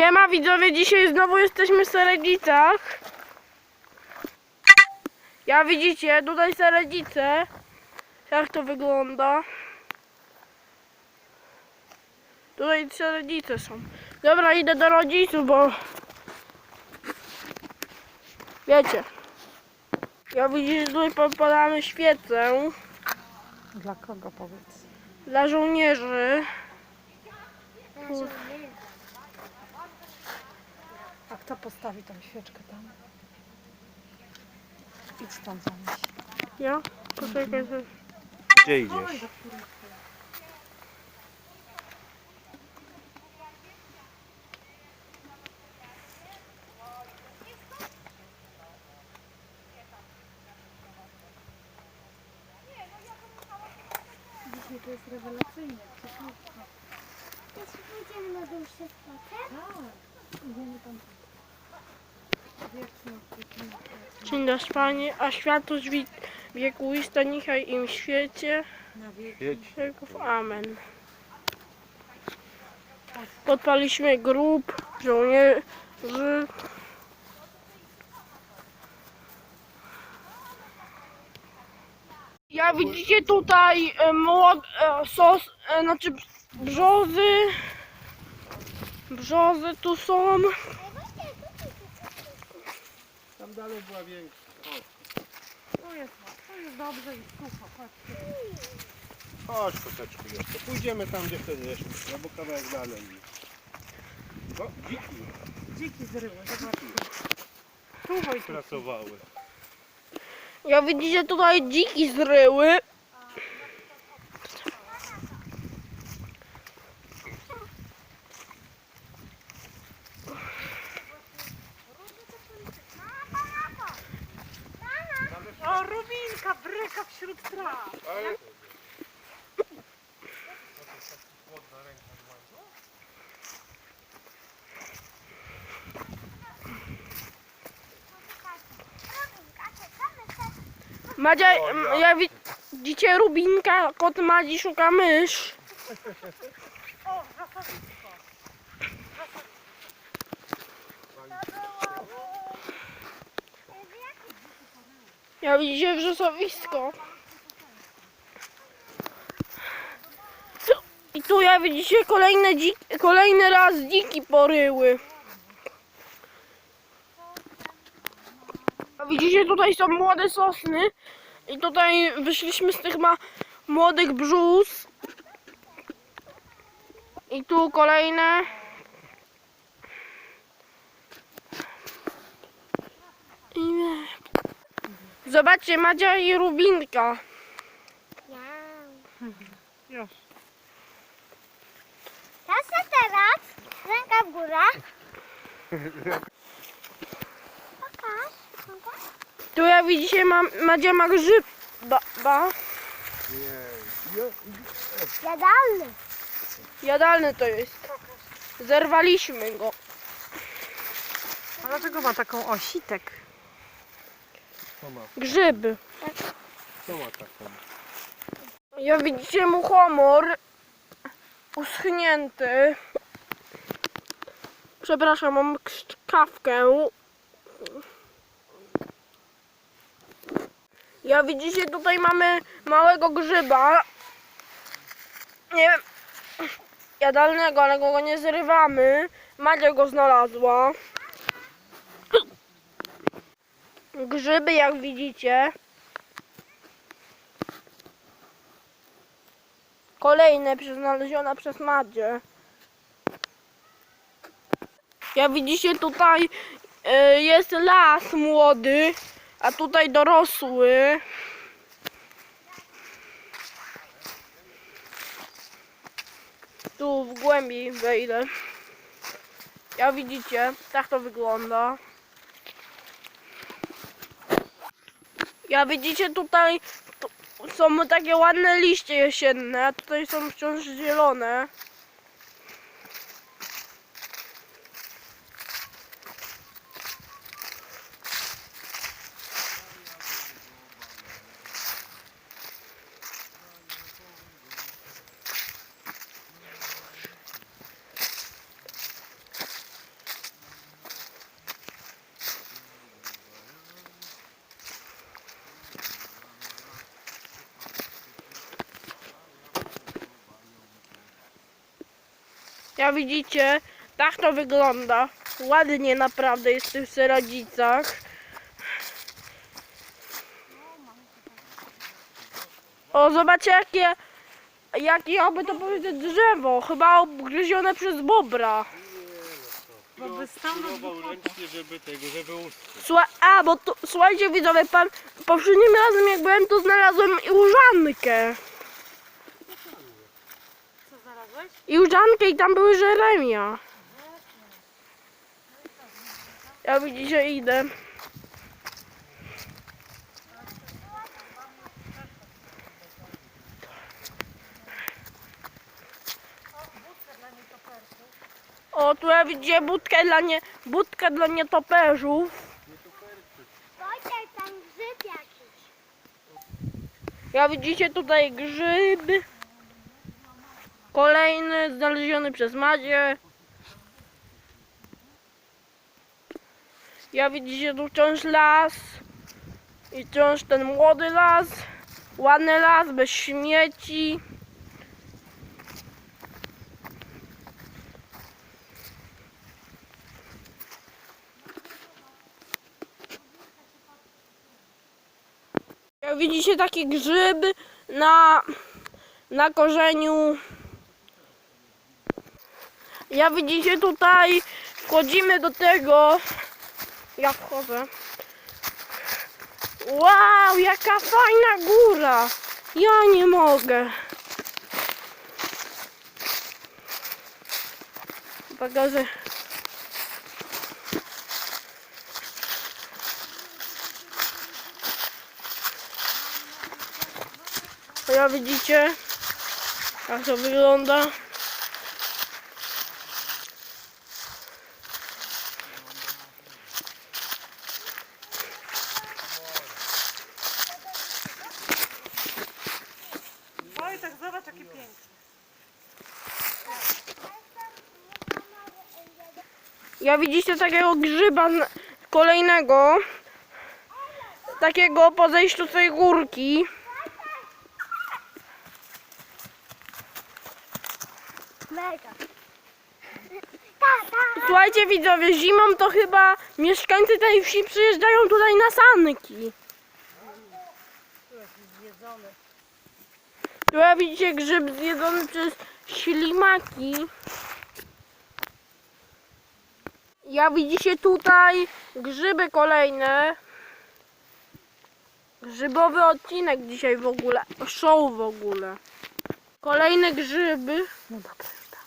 Siema widzowie, dzisiaj znowu jesteśmy w Seredzicach. Ja widzicie, tutaj Seredzice. Jak to wygląda. Tutaj Seredzice są. Dobra, idę do rodziców, bo... Wiecie. Ja widzicie, tutaj podpalamy świecę Dla kogo powiedz? dla żołnierzy. A kto postawi tą świeczkę tam? Idź tam zanieś. Ja? Poczekaj. Gdzie idziesz? Dzisiaj to jest rewelacyjnie. Jeśli pójdziemy na dłuższy spacer, Tak. Idziemy tam. Dzień do spania, a światło wiekuista niechaj im świecie. Wieków. Amen. Podpaliśmy grób żołnierzy. Ja widzicie tutaj e, młod, e, sos, e, znaczy brzozy. Brzozy tu są. Dalej była większa. To jest, to jest dobrze i sucho. Patrzcie. Chodź koteczku jeszcze. Pójdziemy tam, gdzie wtedy żeśmy. No bo kawałek dalej. O, dziki Dziki zryły, zobaczcie. I sucho. pracowały. Ja widzicie tutaj dziki zryły. O, Rubinka bryka wśród traw. Madzia, ja wi- widzicie Rubinka, kot Madzi szuka mysz. O, zasadzisko. Ja widzicie wrzosowisko. I tu ja widzicie kolejne kolejny raz dziki poryły. Widzicie tutaj są młode sosny i tutaj wyszliśmy z tych ma młodych brzus. I tu kolejne. I nie. Zobaczcie, Madzia i Rubinka. Proszę teraz, ręka w górę. Tu ja widzicie, ma, Madzia ma grzyb. Ba, ba. Jadalny. Jadalny to jest. Zerwaliśmy go. A dlaczego ma taką ositek? Co ma? Grzyby. Co ma taką? Ja widzicie muchomor uschnięty. Przepraszam, mam kawkę. Ja widzicie, tutaj mamy małego grzyba. Nie wiem, jadalnego, ale go nie zrywamy. Madzia go znalazła. Grzyby, jak widzicie. Kolejne znalezione przez Madzie. Jak widzicie tutaj e, jest las młody, a tutaj dorosły. Tu w głębi wejdę. Jak widzicie, tak to wygląda. Jak widzicie tutaj tu są takie ładne liście jesienne, a tutaj są wciąż zielone. Jak widzicie, tak to wygląda. Ładnie naprawdę jest w tych seradzicach. O, zobaczcie jakie, jakie jakby to powiedzieć drzewo. Chyba obgryzione przez bobra. Bo Próbował ręcznie, żeby tego, żeby uschł. Słuchaj, a, bo tu, słuchajcie widzowie, pan, poprzednim razem jak byłem, to znalazłem różankę. Co I różankę i tam były żeremia. Ja widzicie, idę. O, tu ja widzicie budkę dla nie, budkę dla nietoperzów. Wojtek, tam grzyb jakiś. Ja widzicie tutaj grzyb. Kolejny znaleziony przez Madzie. Ja widzicie tu wciąż las. I wciąż ten młody las. Ładny las, bez śmieci. Widzicie taki grzyb na, na korzeniu. Ja widzicie tutaj wchodzimy do tego. Ja wchodzę. Wow, jaka fajna góra! Ja nie mogę. A ja widzicie, jak to wygląda. Ja widzicie takiego grzyba kolejnego. Takiego po zejściu tej górki. Mega. Słuchajcie widzowie, zimą to chyba mieszkańcy tej wsi przyjeżdżają tutaj na sanki. Tu ja widzicie grzyb zjedzony przez ślimaki. Ja widzicie tutaj grzyby kolejne. Grzybowy odcinek dzisiaj w ogóle. Show w ogóle. Kolejne grzyby. No dobra, tak.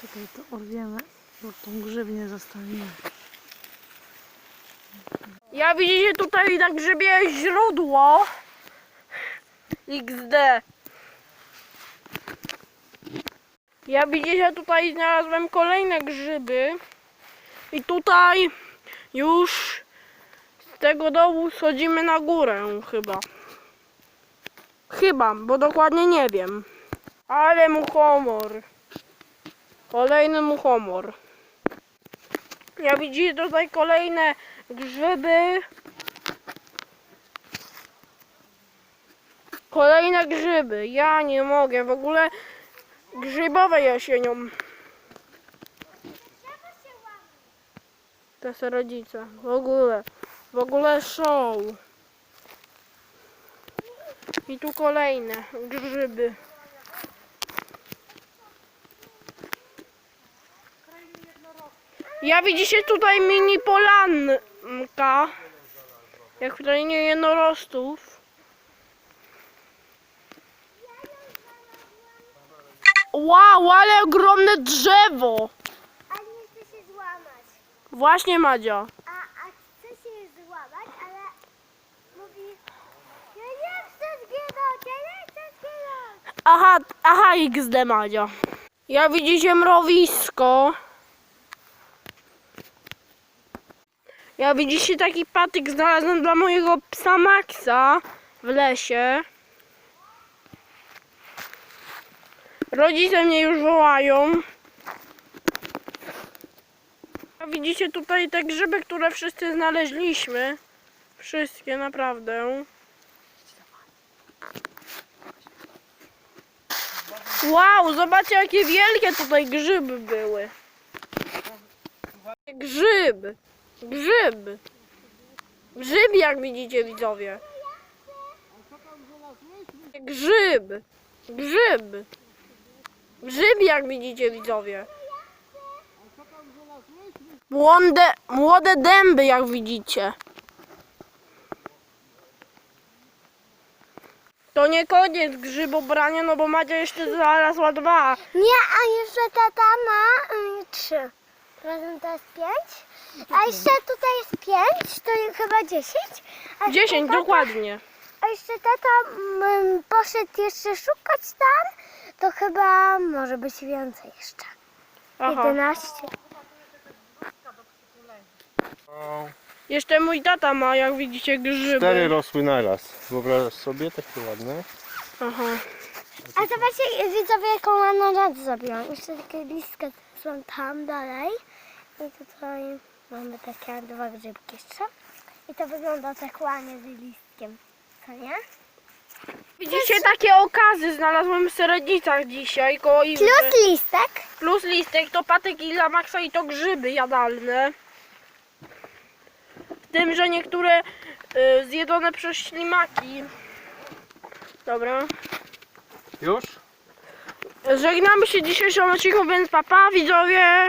Czekaj, to orwiemy, bo tą grzywnię zostawimy. Ja widzicie tutaj na grzybie źródło XD. Ja widzicie tutaj znalazłem kolejne grzyby i tutaj już z tego dołu schodzimy na górę chyba. Chyba, bo dokładnie nie wiem. Ale muchomor. Kolejny muchomor. Ja widzicie tutaj kolejne grzyby. Kolejne grzyby. Ja nie mogę. W ogóle grzybowe jesienią. To są rodzice. W ogóle. W ogóle show. I tu kolejne grzyby. Ja widzicie tutaj mini polanka. Jak w krainie jednorostów. Wow, ale ogromne drzewo! A nie chce się złamać. Właśnie Madzia. A, a chce się złamać, ale mówi ja nie chcę zginąć, ja nie chcę zginąć. Aha, aha, XD Madzia. Ja widzicie mrowisko. Ja widzicie taki patyk znalazłem dla mojego psa Maxa w lesie. Rodzice mnie już wołają. A widzicie tutaj te grzyby, które wszyscy znaleźliśmy. Wszystkie naprawdę. Wow, zobaczcie jakie wielkie tutaj grzyby były. Grzyb. Grzyb. Grzyb jak widzicie widzowie. Grzyb. Grzyb. Grzyb jak widzicie widzowie. Młode, młode dęby jak widzicie. To nie koniec grzybobrania, no bo Macia jeszcze znalazła dwa. Nie, a jeszcze tata ma y, trzy. Razem to jest pięć. A jeszcze tutaj jest pięć, to jest chyba dziesięć. A jeszcze Dziesięć, tata- dokładnie. A jeszcze tata mm, poszedł jeszcze szukać tam, to chyba może być więcej jeszcze. Aha. Jedenaście. O, Jeszcze mój tata ma, jak widzicie, grzyby. Cztery rosły naraz. Wyobrażasz sobie takie ładne? Aha. A zobaczcie widzowie jaką ładną rzecz zrobiłam. Jeszcze takie listka są tam dalej. I tutaj mamy takie dwa grzybki jeszcze. I to wygląda tak ładnie z listkiem. Co nie? Widzicie, takie okazy znalazłem w Serednicach dzisiaj, koło Iwry. Plus listek. Plus listek, to patyki dla Maxa i to grzyby jadalne. W tym, że niektóre y, zjedzone przez ślimaki. Dobra. Już? Żegnamy się dzisiejszą odcinku, więc papa widzowie.